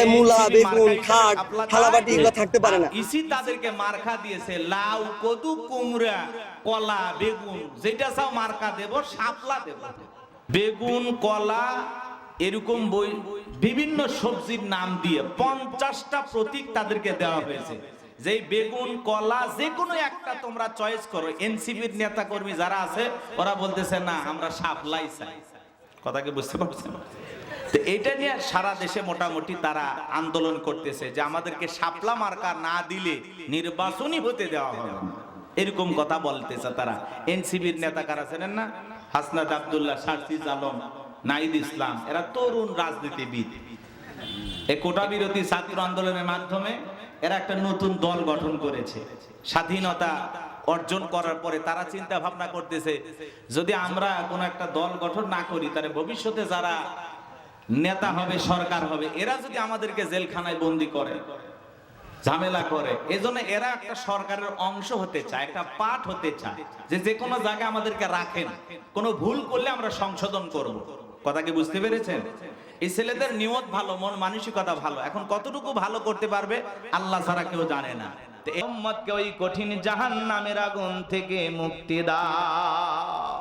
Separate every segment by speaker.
Speaker 1: জায়গায় মূলা বেগুন খাট থালাবাটি এগুলো থাকতে পারে না।
Speaker 2: ইসি তাদেরকে মার্কা দিয়েছে লাউ কদু কুমড়া কলা বেগুন যেটা চাও মার্কা দেব শাপলা দেব। বেগুন কলা এরকম বই বিভিন্ন সবজির নাম দিয়ে পঞ্চাশটা প্রতীক তাদেরকে দেওয়া হয়েছে। যে বেগুন কলা যে কোনো একটা তোমরা চয়েস করো এনসিপির নেতা কর্মী যারা আছে ওরা বলতেছে না আমরা সাপলাই চাই। কথা কি বুঝতে পারছেন? এটা নিয়ে সারা দেশে মোটামুটি তারা আন্দোলন করতেছে যে আমাদেরকে শাপলা মার্কা না দিলে নির্বাচনই হতে দেওয়া হবে এরকম কথা বলতেছে তারা। এনসিবির নেতা কারা ছিলেন না? হাসনাত আব্দুল্লাহ সার্সিজ আলম নাইদ ইসলাম। এরা তরুণ রাজনীতিবিদ। এই কোটা বিরোধী ছাত্র আন্দোলনের মাধ্যমে এরা একটা নতুন দল গঠন করেছে। স্বাধীনতা অর্জন করার পরে তারা চিন্তা ভাবনা করতেছে, যদি আমরা কোনো একটা দল গঠন না করি, তাহলে ভবিষ্যতে যারা নেতা হবে, সরকার হবে, এরা যদি আমাদেরকে জেলখানায় বন্দি করে, ঝামেলা করে, এজন্য এরা একটা সরকারের অংশ হতে চায়, একটা পাঠ হতে চায়, যে যে কোনো জায়গায় আমাদেরকে রাখেন, কোনো ভুল করলে আমরা সংশোধন করব। কথা কি বুঝতে পেরেছেন? এই ছেলেদের নিয়ত ভালো, মন মানসিকতা ভালো, এখন কতটুকু ভালো করতে পারবে, আল্লাহ ছাড়া কেউ জানে না। উম্মতকে ওই কঠিন জাহান নামের আগুন থেকে মুক্তি দাও।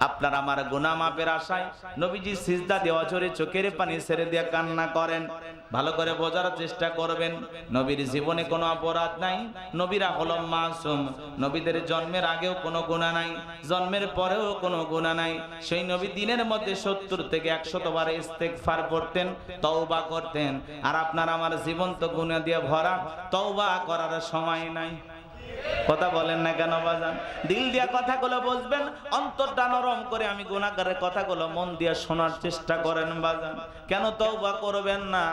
Speaker 2: আপনার আমার গুনাহ মাপের আশায় নবীজি সিজদা দেওয়া চরে চোখের পানি ছেড়ে দিয়ে কান্না করেন। ভালো করে বোঝার চেষ্টা করবেন। নবীর জীবনে কোনো অপরাধ নাই। নবীরা হল মাসুম। নবীদের জন্মের আগেও কোনো গুণা নাই। জন্মের পরেও কোনো গুণা নাই। সেই নবী দিনের মধ্যে সত্তর থেকে একশত বার ইস্তেগফার করতেন তওবা করতেন। আর আপনার আমার জীবন তো গুণা দিয়ে ভরা। তওবা করার সময় নাই। কথা বলেন না কেন বাজান? দিল দিয়া কথাগুলো বুঝবেন, অন্তরটা নরম করে আমি গুণাগারের কথাগুলো মন দিয়া শোনার চেষ্টা করেন বাজান। কেন তওবা করবেন না?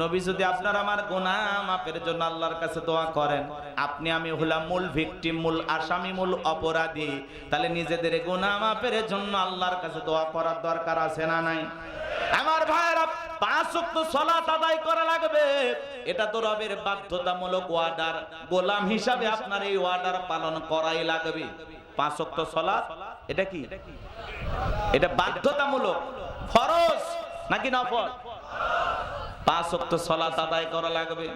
Speaker 2: নবী যদি আপনার আমার গুনাহ মাপের জন্য আল্লাহর কাছে দোয়া করেন, আপনি আমি হলাম মূল ভিকটিম মূল আসামি, মূল অপরাধী। তাহলে নিজেদের গুনাহ মাপের জন্য আল্লাহর কাছে দোয়া করার দরকার আছে না নাই? আমার ভাইরা পাঁচ সলাত আদায় করা লাগবে। এটা তো রবের বাধ্যতামূলক ওয়ার্ডার গোলাম হিসাবে আপনার এই ওয়ার্ডার পালন করাই লাগবে। পাঁচ ওয়াক্ত সলাত? এটা কি? এটা বাধ্যতামূলক। ফরজ নাকি নফল? পাঁচ ওয়াক্ত সলাত আদায় করা লাগবে।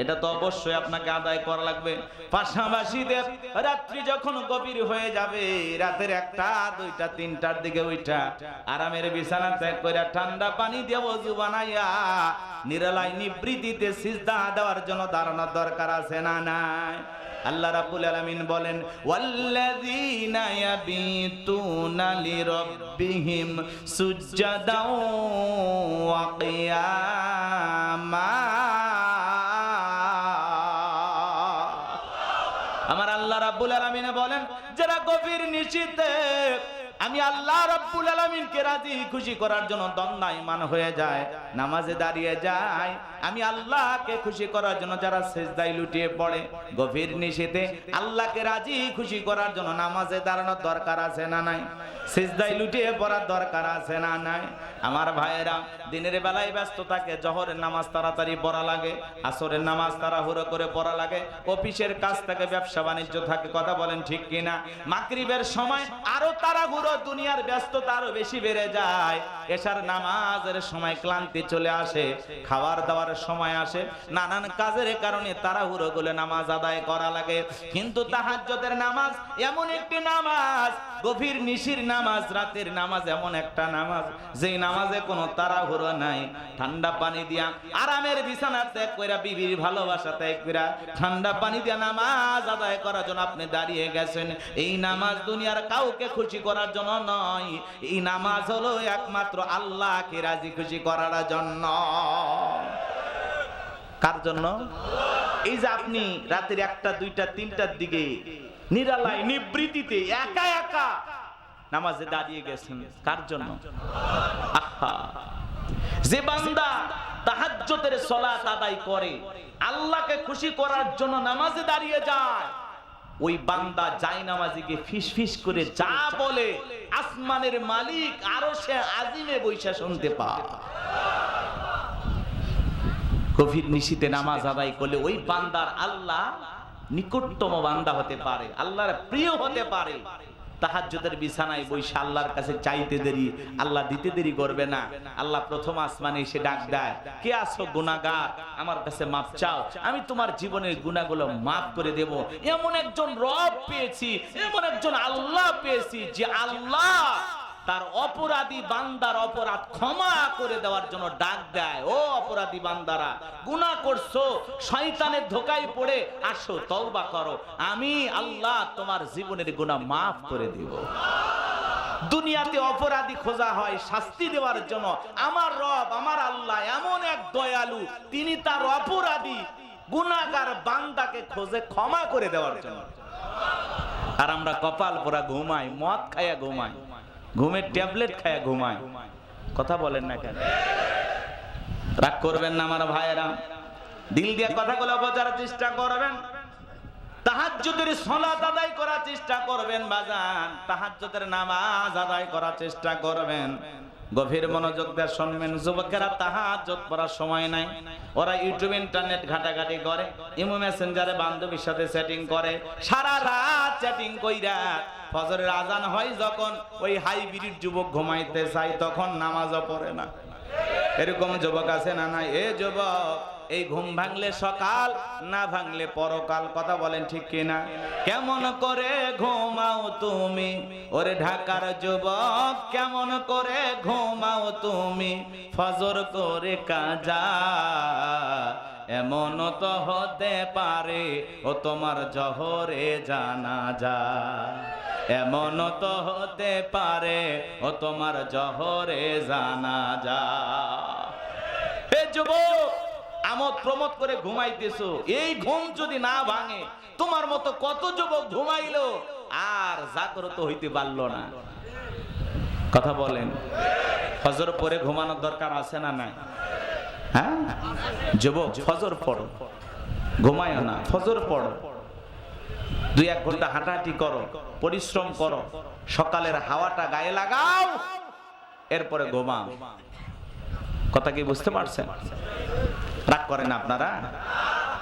Speaker 2: এটা তো অবশ্যই আপনাকে আদায় করা লাগবে। পাশাপাশি রাত্রি যখন গভীর হয়ে যাবে, রাতের একটা, দুইটা, তিনটার দিকে ওইটা আরামের বিছানা ত্যাগ করে ঠান্ডা পানি দিয়ে অজু বানাইয়া, নিরালায় সিজদা দেওয়ার জন্য দাঁড়ানোর দরকার আছে না নাই? আল্লাহ রাব্বুল আলামিন বলেন, ওয়াল্লাযীনা ইয়াবিতুনা লিরাব্বিহিম সুজদাও ওয়া কিয়ামা গভীর নিশীতে আমি আল্লাহ রাব্বুল আলামিনকে রাজি, খুশি করার জন্য দণ্ডায়মান হয়ে যায়, নামাজে দাঁড়িয়ে যায়। আমি আল্লাহকে খুশি করার জন্য যারা সেজদায় লুটিয়ে পড়ে, গভীর নিশীতে আল্লাহকে রাজি, খুশি করার জন্য নামাজে দাঁড়ানোর দরকার আছে না নাই? সেজদায় লুটিয়ে পড়ার দরকার আছে না নাই? আমার ভাইয়েরা, দিনের বেলায় ব্যস্ত থাকে, জহরের নামাজ তাড়াতাড়ি পড়া লাগে, আসরের নামাজ তাড়াহুড়ো করে পড়া লাগে, অফিসের কাজ থাকে ব্যবসা বাণিজ্য থাকে, কথা বলেন ঠিক কিনা? মাগরিবের সময় আরও তাড়াহুড়ো দুনিয়ার ব্যস্ততা আরও বেশি বেড়ে যায়। এশার নামাজের সময় ক্লান্তি চলে আসে খাবার দাওয়ার সময় আসে। নানান কাজের কারণে তাড়াহুড়ো করে নামাজ আদায় করা লাগে। কিন্তু তাহাজ্জুদের নামাজ এমন একটি নামাজ, গভীর নিশির নামাজ, রাতের নামাজ এমন একটা নামাজ, যেই নামাজে কোনো তাড়াহুড়ো নাই। ঠান্ডা পানি দিয়া আরামের বিছানা ত্যাগ কইরা, বিবির ভালোবাসা ত্যাগ কইরা ঠান্ডা পানি দিয়া নামাজ আদায় করার জন্য আপনি দাঁড়িয়ে গেছেন। এই নামাজ দুনিয়ার কাউকে খুশি করার জন্য নয়। এই নামাজ হলো একমাত্র আল্লাহকে রাজি খুশি করার জন্য। কার জন্য? এই যে আপনি রাতের একটা, দুইটা, তিনটার দিকে নিরালায়, নিবৃত্তিতে একা একা নামাজে দাঁড়িয়ে গেছেন। কার জন্য? যে বান্দা তাহাজ্জুদের সালাত আদায় করে, আল্লাহকে খুশি করার জন্য নামাজে দাঁড়িয়ে যায় ওই বান্দা যাই নামাজিকে ফিস ফিস করে যা বলে, আসমানের মালিক আরও সে আজিমে বৈশা শুনতে পায়। গভীর নিশীতে নামাজ আদায় করলে ওই বান্দার আল্লাহ নিকটতম বান্দা হতে পারে, আল্লাহর প্রিয় হতে পারে। তাহাজ্জুদের বিছানায় বইসা আল্লাহর কাছে চাইতে দেরি, আল্লাহ দিতে দেরি করবে না। আল্লাহ প্রথম আসমানে এসে ডাক দেয়, কে আসো গুণাগার আমার কাছে মাপ চাও। আমি তোমার জীবনের গুণাগুলো মাফ করে দেব। এমন একজন রব পেয়েছি, এমন একজন আল্লাহ পেয়েছি যে আল্লাহ তার অপরাধী বান্দার অপরাধ ক্ষমা করে দেওয়ার জন্য ডাক দেয়, ও অপরাধী বান্দারা, গুনাহ করছ, শয়তানের ধোকায় পড়ে, আসো, তওবা করো, আমি আল্লাহ তোমার জীবনের গুনাহ মাফ করে দিব। দুনিয়াতে অপরাধী খোঁজা হয়, শাস্তি দেওয়ার জন্য। আমার রব, আমার আল্লাহ এমন এক দয়ালু, তিনি তার অপরাধী গুনাহগার বান্দাকে খোঁজে ক্ষমা করে দেওয়ার জন্য। আর আমরা কপাল পোড়া ঘুমাই, মদ খাইয়া ঘুমাই। ঘুমের ট্যাবলেট খাইয়া ঘুমায়। কথা বলেন না কেন? রাগ করবেন না আমার ভাইয়েরা। দিল দিয়ে কথাগুলো বোঝার চেষ্টা করবেন। করার চেষ্টা করবেন বাজান। নামাজ করার চেষ্টা করবেন। গভীর সময় নাই। ওরা ইউটিউব, ইন্টারনেট ঘাটাঘাটি করে। বান্ধবীর সাথে সেটিং করে। সারা রাত চ্যাটিং কইরা ফজরের আজান হয় যখন ওই হাইব্রিড যুবক ঘুমাইতে চাই তখন নামাজও পড়ে না। এরকম যুবক আছে না না এ যুবক, এই ঘুম ভাঙলে সকাল, না ভাঙলে পরকাল, কথা বলেন ঠিক কিনা? কেমন করে ঘুমাও তুমি? ওরে ঢাকার যুবক, কেমন করে ঘুমাও তুমি? ফজর করে কাজা, এমন তো হতে পারে, ও তোমার জহরে জানা যা এমন তো হতে পারে, ও তোমার জহরে জানা যা। হে যুবক, আমোদ প্রমোদ করে ঘুমাইতেছো। এই ঘুম যদি না ভাঙে, তোমার মতো কত যুবক ঘুমাইলো, আর জাগ্রত হইতে পারল না। কথা বলেন, ফজর পরে ঘুমানোর দরকার আছে না নাই? হ্যাঁ? যুবক, ফজর পড়ো। ঘুমায় না, ফজর পড়ো। দুই এক ঘণ্টা হাঁটাহাঁটি করো, পরিশ্রম করো, সকালের হাওয়াটা গায়ে লাগাও, এরপরে ঘুমাও। কথা কি বুঝতে পারছেন? রাগ করেন আপনারা?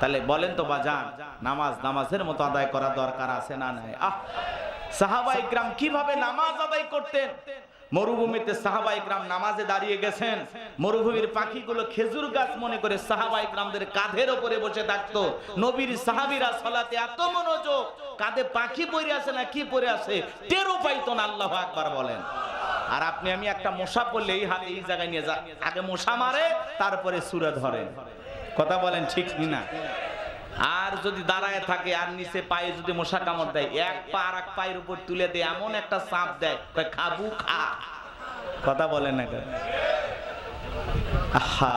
Speaker 2: তাহলে বলেন তো বা বাজান, নামাজ নামাজের মতো আদায় করা দরকার আছে না নাই? আহ সাহাবা ইকরাম কীভাবে নামাজ আদায় করতেন? মরুভূমিতে সাহাবা ইকরাম নামাজে দাঁড়িয়ে গেছেন। মরুভূমির পাখিগুলো খেজুর গাছ মনে করে সাহাবা ইকরামদের কাঁধের ওপরে বসে থাকতো। নবীর সাহাবিরা সালাতে এত মনোযোগ, কাঁধে পাখি পড়ে আছে না কি পড়ে আছে? টেরো পাইতো না, আল্লাহ আকবার বলেন। আর আপনি, আমি একটা মশা পড়লে এই হাতে এই জায়গায় নিয়ে যা। আগে মশা মারে, তারপরে সুরে ধরেন। কথা বলেন ঠিক না আর যদি দাঁড়ায় থাকে আর নিচে পায়ে যদি মশা কামড় দেয়, এক পা আর এক পায়ের উপর তুলে দেয় এমন একটা চাপ দেয় খাবু, খা। কথা বলেন না কেন? আহা।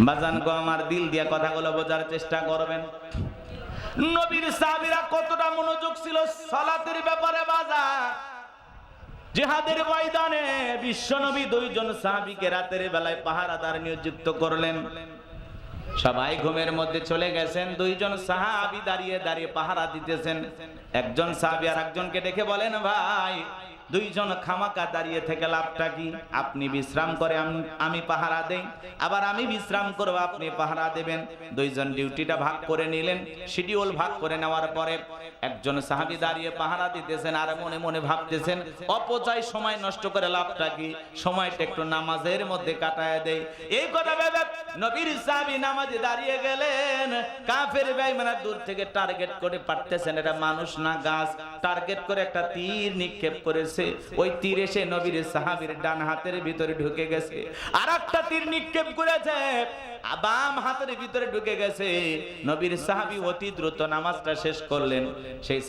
Speaker 2: বাজান আমার দিল দিয়া কথাগুলো বোঝার চেষ্টা করবেন। নবীর কতটা মনোযোগ ছিল ব্যাপারে বিশ্বনবী দুইজন সাহাবীকে রাতের বেলায় পাহারাদার নিয়োজিত করলেন। সবাই ঘুমের মধ্যে চলে গেছেন, দুইজন সাহাবি দাঁড়িয়ে দাঁড়িয়ে পাহারা দিতেছেন। একজন সাহাবি আর একজনকে ডেকে বলেন, ভাই দুইজন খামাকা দাঁড়িয়ে থেকে লাভটা কি? আপনি বিশ্রাম করে আম- পাহারা দেই। আবার আমি বিশ্রাম করব, আপনি পাহারা দেবেন। দুইজন ডিউটিটা ভাগ করে নিলেন। শিডিউল ভাগ করে নেওয়ার পরে একজন সাহাবী দাঁড়িয়ে পাহারা দিতেছেন আর মনে মনে ভাবতেছেন, অপচয় সময় নষ্ট করে লাভটা কি? সময়টা একটু নামাজের মধ্যে কাটায় দেই। এই কথা ভেবে নবীর সাহাবী নামাজে দাঁড়িয়ে গেলেন। কাফের বেঈমানরা দূর থেকে টার্গেট করে পারতেছেন, এটা মানুষ না, গাছ। টার্গেট করে একটা তীর নিক্ষেপ করেছে। ওই তীর এসে নবীর সাহাবীর ডান হাতের ভিতরে ঢুকে গেছে। আর একটা তীর নিক্ষেপ করেছে বাম হাতের ভিতরে ঢুকে গেছে। নবীর অতি দ্রুত নামাজটা শেষ করলেন। সেই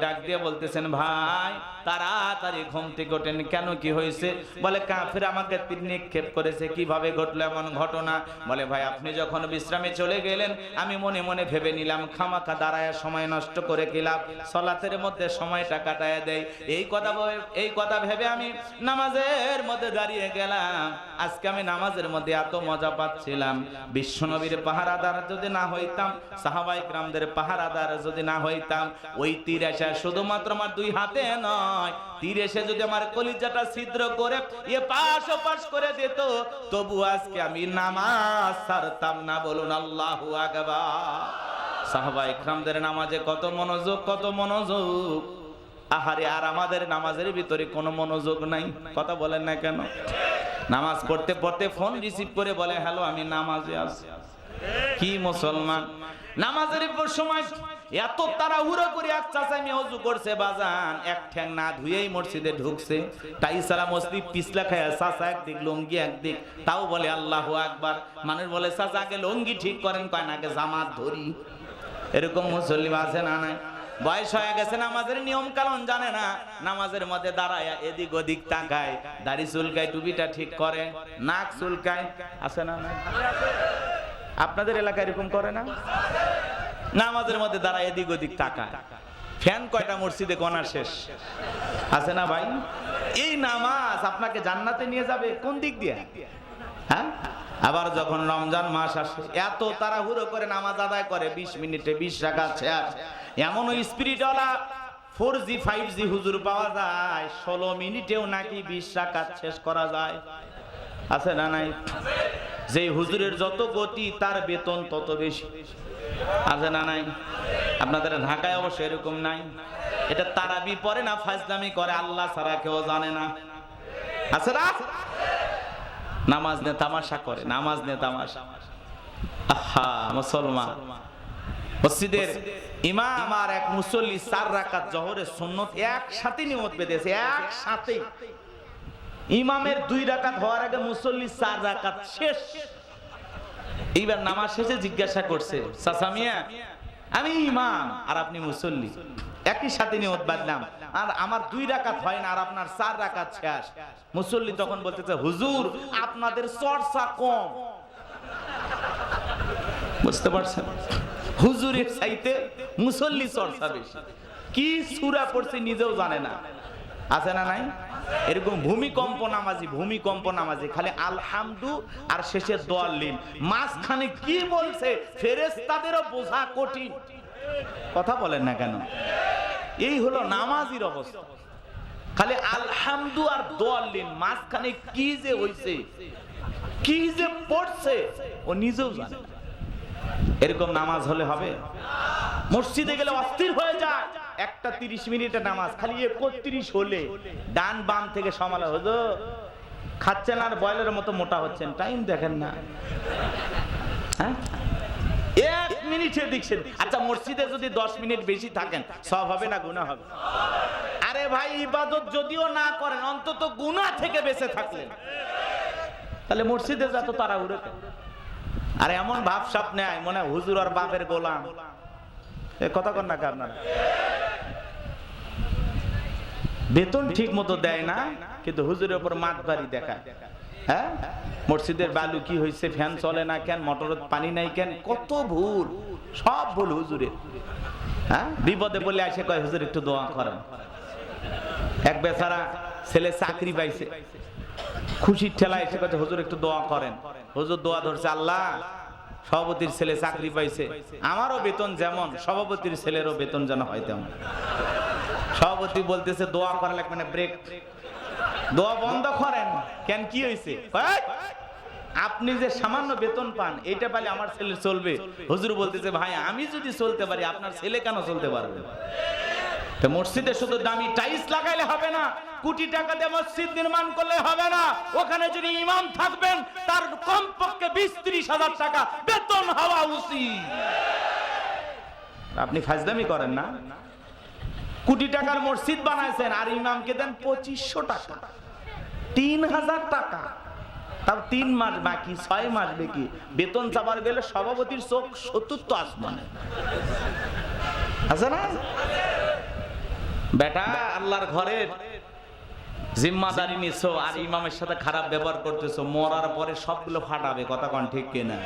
Speaker 2: ডাক দিয়ে বলতেছেন, ভাই, তাড়াতাড়ি ঘুম থেকে ওঠেন কেন? কি হয়েছে? বলে, কাফের আমাকে তীর নিক্ষেপ করেছে। কীভাবে ঘটলো এমন ঘটনা? বলে, ভাই, আপনি যখন বিশ্রামে চলে গেলেন, আমি মনে মনে ভেবে নিলাম, খামাখা দাঁড়ায় সময় নষ্ট করে গেলাম সলাতের মধ্যে সময়টা কাটায় দেয়। এই কথা এই কথা ভেবে আমি নামাজের মধ্যে দাঁড়িয়ে গেলাম। আজকে আমি নামাজের মধ্যে এত মজা পাচ্ছিলাম। বিশ্বনবীর পাহারাদার যদি না হইতাম, সাহাবাই গ্রামদের পাহারাদার যদি না হইতাম, ওই তীর এসে শুধুমাত্র আমার দুই হাতে নয়, তীর এসে যদি আমার কলিজাটা ছিদ্র করে এ পাশ ও পাশ করে দিত, তবু আজকে আমি নামাজ ছাড়তাম না বলুন আল্লাহু আকবার। সাহাবা ইকরামদের নামাজে কত মনোযোগ কত মনোযোগ? আহারে, আর আমাদের নামাজের ভিতরে কোনো মনোযোগ নাই। কথা বলেন না কেন? নামাজ পড়তে পড়তে ফোন রিসিভ করে বলে, হ্যালো, আমি নামাজে আছি। কি মুসলমান? নামাজের পর সময় এত তাড়াহুড়ো করে এক চাচাই অজু করছে, বাজান, এক ঠ্যাং না ধুয়েই মসজিদে ঢুকছে। তাই সারা মসজিদ পিছলা খায় চাচা একদিক, লঙ্গি একদিক, তাও বলে, আল্লাহ আকবার। মানুষ বলে, চাচা, আগে লঙ্গি ঠিক করেন, কয় না, আগে জামাত ধরি। এরকম মুসল্লিম আছে না নাই? বয়স হয়ে গেছে, নামাজের নিয়ম কানুন জানে না। নামাজের মধ্যে দাঁড়ায় এদিক ওদিক তাকায়, দাড়ি চুলকায়, টুপিটা ঠিক করে, নাক চুলকায়। আছে না আপনাদের এলাকায় এরকম করে না? নামাজের মধ্যে দাঁড়ায় এদিক ওদিক তাকায়। ফ্যান কয়টা মসজিদে গনা শেষ? আছে না ভাই? এই নামাজ আপনাকে জান্নাতে নিয়ে যাবে কোন দিক দিয়ে? হ্যাঁ? আবার যখন রমজান মাস আসে, এত তাড়াহুড়ো করে নামাজ আদায় করে, বিশ মিনিটে বিশ টাকা শেষ এমন স্পিরিটওয়ালা ফোর জি ফাইভ জি হুজুর পাওয়া যায়, ষোলো মিনিটেও নাকি বিশ টাকা শেষ করা যায়। আছে না নাই? যে হুজুরের যত গতি, তার বেতন তত বেশি। আছে না নাই? আপনাদের ঢাকায় অবশ্য এরকম নাই। এটা তারাবি পরে না, ফাজলামি করে, আল্লাহ ছাড়া কেউ জানে না। আছে না? নামাজ নে তামাশা করে, নামাজ নে তামাশা। আহা, মুসলমান। মসজিদের ইমাম আর এক মুসল্লি চার রাকাত জহরের সুন্নত একসাথে নিয়ত বেঁধেছে, একসাথে। ইমামের দুই রাকাত হওয়ার আগে মুসল্লি চার রাকাত শেষ। এইবার নামাজ শেষে জিজ্ঞাসা করছে সাসামিয়া আমি ইমাম আর আপনি মুসল্লি। একই সাথে নিয়ত বাঁধলাম আর আমার দুই রাকাত হয় না, আর আপনার চার রাকাত শেষ। মুসল্লি তখন বলতেছে, হুজুর, আপনাদের চর্চা কম। বুঝতে পারছেন? হুজুরের চাইতে মুসল্লি চর্চা বেশি। কি সুরা পড়ছে নিজেও জানে না। আছে না নাই? এরকম ভূমিকম্প নামাজি ভূমিকম্প নামাজি, খালি আলহামদু আর দোয়াল লিন মাঝখানে কি বলছে? ফেরেস্তাদেরও বোঝা কঠিন। কথা বলেন না কেন? এই হলো নামাজির অবস্থা। খালি আলহামদু আর দোয়াল লিন মাঝখানে কি যে হইছে, কি যে পড়ছে, ও নিজেও জানে। এরকম নামাজ হলে হবে? মসজিদে গেলে অস্থির হয়ে যায়। একটা তিরিশ মিনিটের নামাজ, খালি একত্রিশ হলে ডান বাম থেকে সমালা হতো খাচ্ছেন আর বয়লের মতো মোটা হচ্ছেন, টাইম দেখেন না। হ্যাঁ? দিক সে আচ্ছা মসজিদে যদি দশ মিনিট বেশি থাকেন, সব হবে না গুণা হবে? আরে ভাই, ইবাদত যদিও না করেন, অন্তত গুণা থেকে বেঁচে থাকলেন। তাহলে মসজিদে যত তারা উড়ে আর এমন ভাব সাপ নেয়, মনে হয় হুজুর আর বাপের গোলাম। কথা কন না আপনারা? বেতন ঠিক মতো দেয় না, কিন্তু হুজুরের উপর মাত বাড়ি দেখায়। হ্যাঁ? মসজিদের বালু কি হয়েছে ফ্যান চলে না কেন, মোটরের পানি নাই কেন, কত ভুল। সব ভুল হুজুরের হ্যাঁ? বিপদে বলে আসে কয়, হুজুর, একটু দোয়া করেন। এক বেচারা ছেলে চাকরি পাইছে। খুশির ঠেলা এসে কাছে হুজুর, একটু দোয়া করেন। হুজুর দোয়া ধরছে, আল্লাহ, সভাপতির ছেলে চাকরি পাইছে। আমারও বেতন যেমন, সভাপতির ছেলেরও বেতন যেন হয় তেমন। সভাপতি বলতেছে, দোয়া করা লাগবে না, ব্রেক। দোয়া বন্ধ করেন। কেন, কি হয়েছে আপনি যে সামান্য বেতন পান এটা পালে আমার ছেলে চলবে। হুজুর বলতেছে ভাই আমি যদি চলতে পারি আপনার ছেলে কেন চলতে পারবে? তো মসজিদে শুধু দামি টাইলস লাগাইলে হবে না কোটি টাকা দিয়ে মসজিদ নির্মাণ করলে হবে না। ওখানে যদি ইমাম থাকবেন তার কমপক্ষে বিশ ত্রিশ হাজার টাকা বেতন হওয়া উচিত। আপনি ফাজদামি করেন না? কোটি টাকার মসজিদ বানাইছেন আর ইমামকে দেন পঁচিশশো টাকা। তিন হাজার টাকা। তাও তিন মাস বাকি, ছয় মাস বাকি। বেতন চাবার গেলে সভাপতির চোখ চতুর্থ আসমানে। আছে না? বেটা, আল্লাহর ঘরের জিম্মাদারি নিছো আর ইমামের সাথে খারাপ ব্যবহার করতেছো, মরার পরে সবগুলো ফাটাবে, কথা কন ঠিক কিনা?